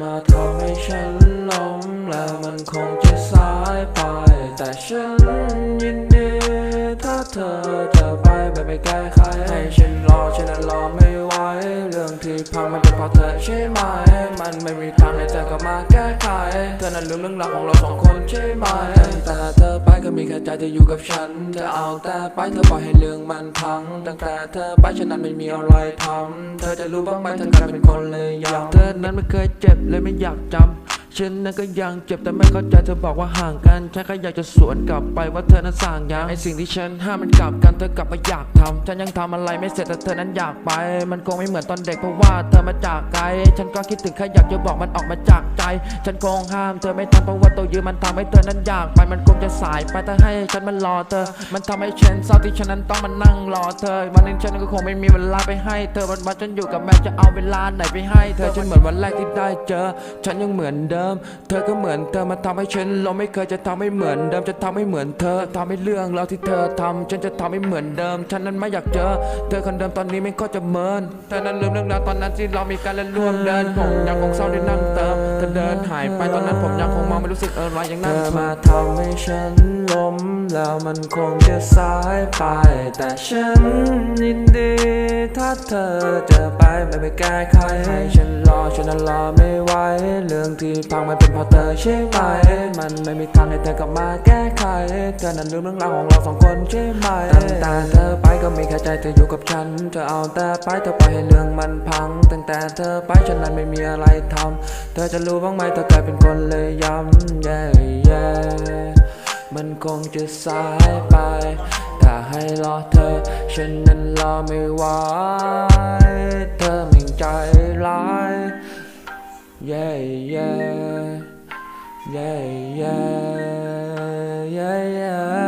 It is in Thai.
มาทำให้ฉันล้มแล้วมันคงจะสายไป แต่ฉันยินดี ถ้าเธอจะไปแบบไม่แก้ไขให้ฉันรอฉันนั้นรอไม่ พังมันเป็นเพราะเธอใช่ไหม มันไม่มีทางให้เธอกลับมาแก้ไข เธอนั้นลืมเรื่องราวของเราสองคนใช่ไหมแต่เธอไปก็มีแค่ใจที่อยู่กับฉัน เธอเอาแต่ไปเธอปล่อยให้เรื่องมันพัง ตั้งแต่เธอไปฉันนั้นไม่มีอะไรทำ เธอจะรู้บ้างไหมเธอกลายเป็นคนเลยยัง เธอนั้นไม่เคยเจ็บเลยไม่อยากจำ ฉันนั้นก็ยังเจ็บแต่ไม่เข้าใจเธอบอกว่าห่างกันฉันก็อยากจะสวนกลับไปว่าเธอนั้นสั่งยังไอสิ่งที่ฉันห้ามมันกลับกันเธอกลับมาอยากทำฉันยังทำอะไรไม่เสร็จแต่เธอนั้นอยากไป มันคงไม่เหมือนตอนเด็กเพราะว่าเธอมาจากไกล ฉันก็คิดถึงแค่อยากจะบอกมันออกมาจากใจ ฉันคงห้ามเธอไม่ทันเพราะว่าตัวยืนมันทำให้เธอนั้นอยากไปมันคงจะสายไปแต่ให้ฉันมันรอเธอ มันทำให้ฉันเศร้าที่ฉันนั้นต้องมานั่งรอเธอ วันหนึงฉันก็คงไม่มีเวลาไปให้เธอวันวันฉันอยู่กับแม่จะเอาเวลาไหนไปให้ เธอฉันเหมือนวันแรกที่ได้เจอ ฉันยังเหมือนเดิมเธอก็เหมือนเธอมาทำให้ฉันเราไม่เคยจะทำให้เหมือนเดิมจะทำให้เหมือนเธอทำให้เรื่องราวที่เธอทำฉันจะทำให้เหมือนเดิม ฉันนั้นไม่อยากเจอ เธอคนเดิมตอนนี้ไม่ก็จะเมินเธอนั้นลืมเรื่องราวตอนนั้นที่เรามีการเล่นร่วมเดินผมยังคงเศร้าได้นั่งเติมเธอเดินหายไปตอนนั้นผมยังคงมองไม่รู้สึกอะไรอยังนั่งเธอมาทำให้ฉันล้มแล้วมันคงจะสายไปแต่ฉันยินดี ถ้าเธอจะไปไม่ไปแก้ไขให้ฉันรอฉันนั้นรอไม่ไหวเรื่องที่พังมันเป็นเพราะเธอใช่ไหม มันไม่มีทางให้เธอกลับมาแก้ไขเธอนั้นลืมเรื่องราวของเราสองคนใช่ไหมตั้งแต่เธอไปก็มีแค่ใจเธออยู่กับฉันเธอเอาแต่ไปเธอไปให้เรื่องมันพัง ตั้งแต่เธอไปฉันนั้นไม่มีอะไรทำเธอจะรู้บ้างไหมเธอกลายเป็นคนเลยย้ำ yeah yeah มันคงจะสายไป รอเธอ ฉันนั้นรอไม่ไหวเธอไม่ใจร้าย yeah yeah yeah yeah yeah yeah